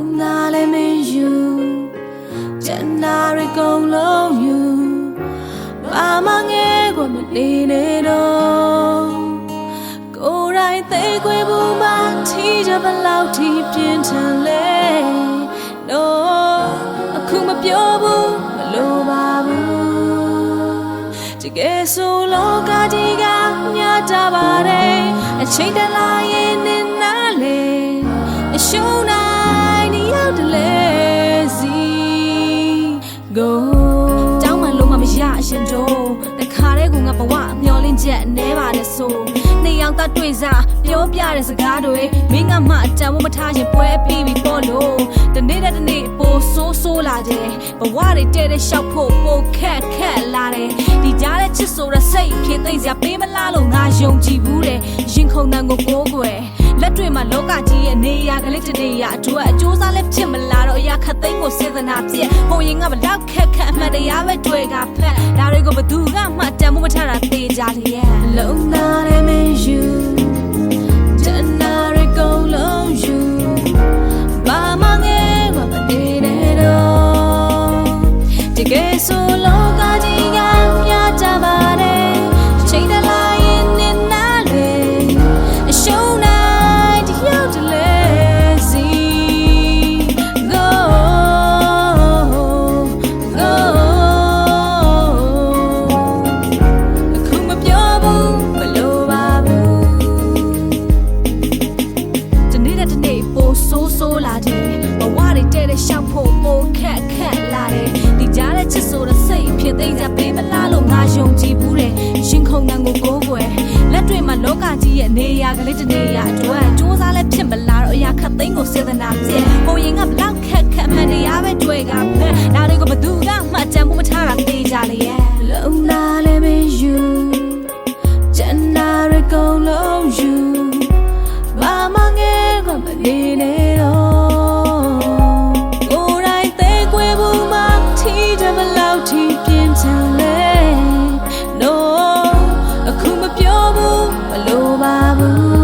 လုံးသားလည်းမင်းယူတန်နာရီကုန်လုံးယူဘာမှငဲกว่าမနေနေတော့ကိုယ်တိုင်သိခွေဘူးမှထီးကြဘလောက်ထိပြင်းထန်လဲ No အခုမပြောဘူးမလိုပါဘူးတကယ်ဆိုလောကကြီးကမြတ်တာပါတယ်အချိန်တလာရင်နဲ့နားလေအရှုံးနာ င်နေရောက်တယ်လေစီ go တောင်းမှလုံးမမရအရင်တော့တခါတည်းကငါဘဝမျောလင်းချက်နဲပါတယ်ဆိုနှစ်ယောက်သားတွေ့စားပြောပြတဲ့စကားတွေမင်းကမှအတန်မထားရင်ပွဲပြီးပြီပေါ့လို့တနေ့တစ်နေ့ပိုဆိုးဆိုး လာတယ်ဘဝတွေတဲ့တဲ့ရှောက်ဖို့ပိုခက်ခက်လာတယ်ဒီကြားတဲ့ချစ်ဆိုတဲ့စိတ်ဖြစ်သိစရာပေးမလားလို့ငါယုံကြည်ဘူးတယ်ရင်ခုန်တန်ကိုကိုးကွယ်လက်တွေမှာလောကကြီးရဲ့နေရာကလေးတစ်နေရာအတွက်အကျိုးစားလည်းဖြစ်မလာတော့အရာခတ်သိမ်းကိုစေတနာပြည့်ဟိုရင်ကဘလောက်ခက်ခက်အမှတ်တရားပဲတွေ့ကဖက်ဒါတွေကိုဘသူကမှတန်ဖို့မထတာသေးကြလေရဲ့လုံ တိမ်ချက်ပေးမလားလို့ငါယုံကြည်ဘူးတယ်ရှင်ခုန်တန်ကိုကိုးကွယ်လက်တွေမှာလောကကြီးရဲ့နေရာကလေးတနေရာအတွက်စူးစမ်းလဲဖြစ်မလားတော့အရာခတ်သိမ်းကိုစေတနာဖြစ်ကိုရင်ကဘလောက်ခက်ခက်မှန်တရားပဲတွေ့ကဖက်ဒါတွေကိုဘသူကမှကြံမှုမထားတာသိကြလေရဲ့လုံလာလဲမင်းယူကျန်နာရကုန်လုံးယူဘာမငဲကမနေနဲ့ ပြောဘူးမလိုပါဘူး